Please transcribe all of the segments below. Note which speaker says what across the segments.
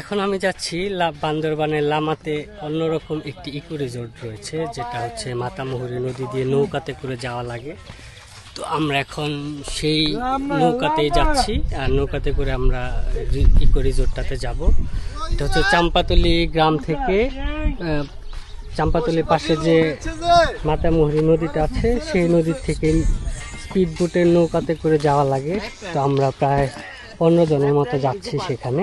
Speaker 1: এখন আমি যাচ্ছি বান্দরবানের লামাতে। অন্যরকম একটি ইকো রিসোর্ট রয়েছে, যেটা হচ্ছে মাতামুহুরী নদী দিয়ে নৌকাতে করে যাওয়া লাগে। তো আমরা এখন সেই নৌকাতেই যাচ্ছি, আর নৌকাতে করে আমরা ইকো রিসোর্টটাতে যাব। এটা হচ্ছে চাম্পাতলি গ্রাম থেকে চাম্পাতলির পাশে যে মাতামুহুরী নদীটা আছে, সেই নদীর থেকে স্পিড বোটের নৌকাতে করে যাওয়া লাগে। তো আমরা প্রায় পনেরো জনের মতো যাচ্ছি সেখানে।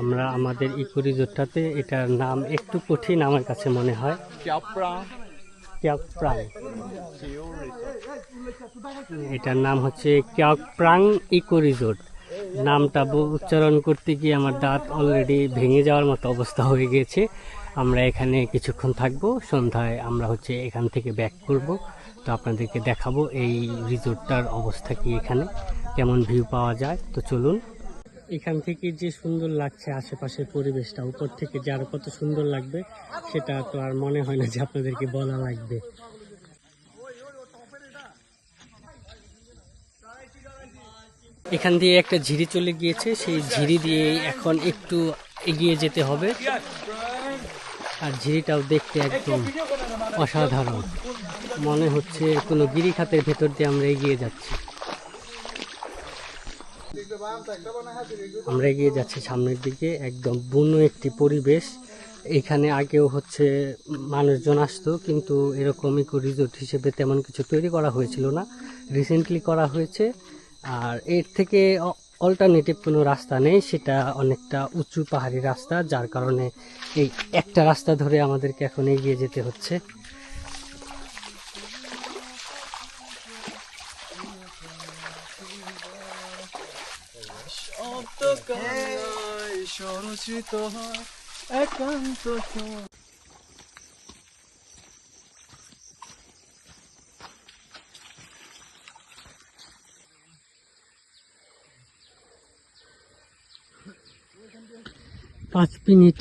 Speaker 1: আমরা আমাদের ইকো রিসোর্টটাতে এটার নাম একটু কঠিন আমার কাছে মনে হয়। ক্যাকপ্রাং এটার নাম হচ্ছে ক্যাকপ্রাং ইকো রিসোর্ট নামটা উচ্চারণ করতে গিয়ে আমার দাঁত অলরেডি ভেঙে যাওয়ার মতো অবস্থা হয়ে গিয়েছে আমরা এখানে কিছুক্ষণ থাকব সন্ধ্যায় আমরা হচ্ছে এখান থেকে ব্যাক করব। তো আপনাদেরকে দেখাবো এই রিজোর্টটার অবস্থা কি এখানে কেমন ভিউ পাওয়া যায়। তো চলুন। এখান থেকে যে সুন্দর লাগছে আশেপাশের পরিবেশটা, উপর থেকে যে কত সুন্দর লাগবে, সেটা তো আর মনে হয় না যে আপনাদেরকে বলা লাগবে। এখান দিয়ে একটা ঝিরি চলে গিয়েছে, সেই ঝিরি দিয়ে এখন একটু এগিয়ে যেতে হবে। আর ঝিরিটাও দেখতে একদম অসাধারণ। মনে হচ্ছে কোনো গিরিখাতের ভেতর দিয়ে আমরা এগিয়ে যাচ্ছি। আমরা এগিয়ে যাচ্ছি সামনের দিকে, একদম বুনো একটি পরিবেশ। এখানে আগেও হচ্ছে মানুষজন আসতো, কিন্তু এরকম ইকো রিসোর্ট হিসেবে তেমন কিছু তৈরি করা হয়েছিল না। রিসেন্টলি করা হয়েছে, আর এর থেকে অল্টারনেটিভ কোনো রাস্তা নেই, সেটা অনেকটা উঁচু পাহাড়ি রাস্তা, যার কারণে এই একটা রাস্তা ধরে আমাদেরকে এখন এগিয়ে যেতে হচ্ছে। পাঁচ মিনিট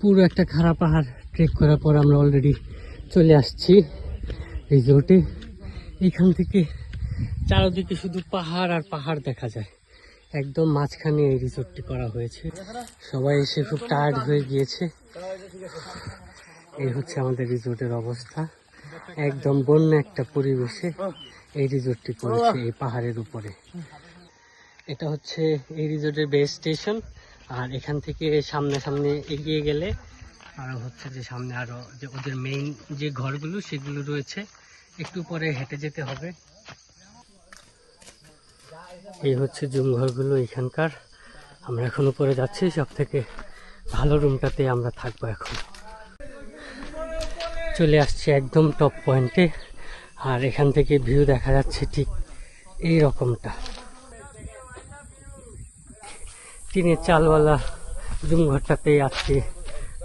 Speaker 1: পুরো একটা খারাপ পাহাড় ট্রেক করার পর আমরা অলরেডি চলে আসছি রিসোর্টে এখান থেকে চারদিকে শুধু পাহাড় আর পাহাড় দেখা যায়। একদম মাঝখানে এই রিসোর্টটি করা হয়েছে। সবাই এসে খুব টায়ার্ড হয়ে গিয়েছে। এই হচ্ছে আমাদের রিসোর্টের অবস্থা। একদম বন্য একটা পরিবেশে এই রিসোর্টটি করেছে এই পাহাড়ের উপরে। এটা হচ্ছে এই রিসোর্টের বেস স্টেশন আর এখান থেকে সামনে সামনে এগিয়ে গেলে আরও হচ্ছে যে সামনে আরও যে ওদের মেইন যে ঘরগুলো সেগুলো রয়েছে। একটু পরে হেঁটে যেতে হবে। এই হচ্ছে জুম ঘরগুলো এখানকার। আমরা এখন উপরে যাচ্ছি সব থেকে ভালো রুমটাতে আমরা থাকব এখন। চলে আসছি একদম টপ পয়েন্টে আর এখান থেকে ভিউ দেখা যাচ্ছে ঠিক এই রকমটা। টিনের চালওয়ালা জুম ঘরটাতে আজকে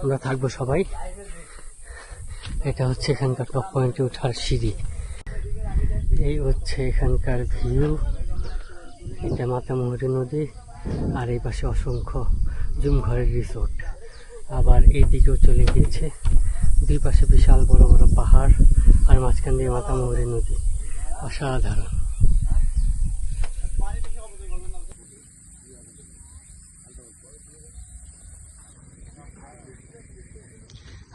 Speaker 1: আমরা থাকব সবাই। এটা হচ্ছে এখানকার টপ পয়েন্টে ওঠার সিঁড়ি। এই হচ্ছে এখানকার ভিউ এটা মাতামুহুরী নদী, আর এই পাশে অসংখ্য জুম ঘরের রিসোর্ট আবার এই দিকেও চলে গিয়েছে। দুই পাশে বিশাল বড় বড় পাহাড়, আর মাঝখান দিয়ে মাতামুহুরী নদী। অসাধারণ।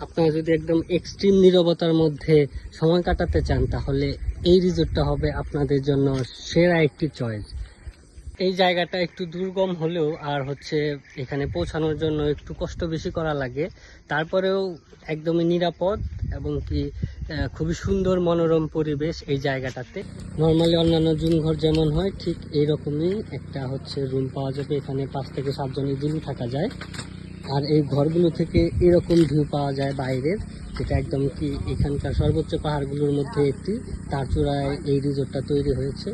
Speaker 1: আপনারা যদি একদম এক্সট্রিম নীরবতার মধ্যে সময় কাটাতে চান, তাহলে এই রিসোর্টটা হবে আপনাদের জন্য সেরা একটি চয়েস এই জায়গাটা একটু দুর্গম হলেও আর হচ্ছে এখানে পৌঁছানোর জন্য একটু কষ্ট বেশি করা লাগে। তারপরেও একদমই নিরাপদ এবং কি খুবই সুন্দর মনোরম পরিবেশ এই জায়গাটাতে। নর্মালি অন্যান্য জুম ঘর যেমন হয়, ঠিক এইরকমই একটা হচ্ছে রুম পাওয়া যাবে। এখানে পাঁচ থেকে সাতজন ইজিলি থাকা যায়। আর এই ঘরগুলো থেকে এরকম ভিউ পাওয়া যায় বাইরের, যেটা একদম কি এখানকার সর্বোচ্চ পাহাড়গুলোর মধ্যে একটি। তার চূড়ায় এই রিজোর্টটা তৈরি হয়েছে।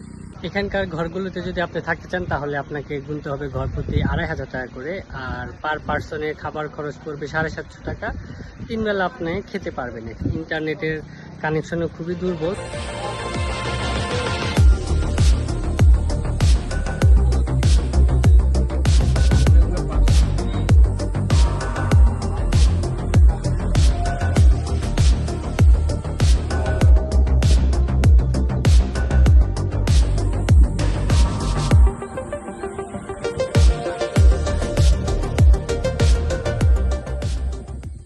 Speaker 1: এখানকার ঘরগুলোতে যদি আপনি থাকতে চান, তাহলে আপনাকে গুনতে হবে ঘর প্রতি আড়াই হাজার টাকা করে। আর পার পার্সনে খাবার খরচ পড়বে সাড়ে সাতশো টাকা। তিনবেলা আপনি খেতে পারবেন। ইন্টারনেটের কানেকশনও খুবই দুর্বল।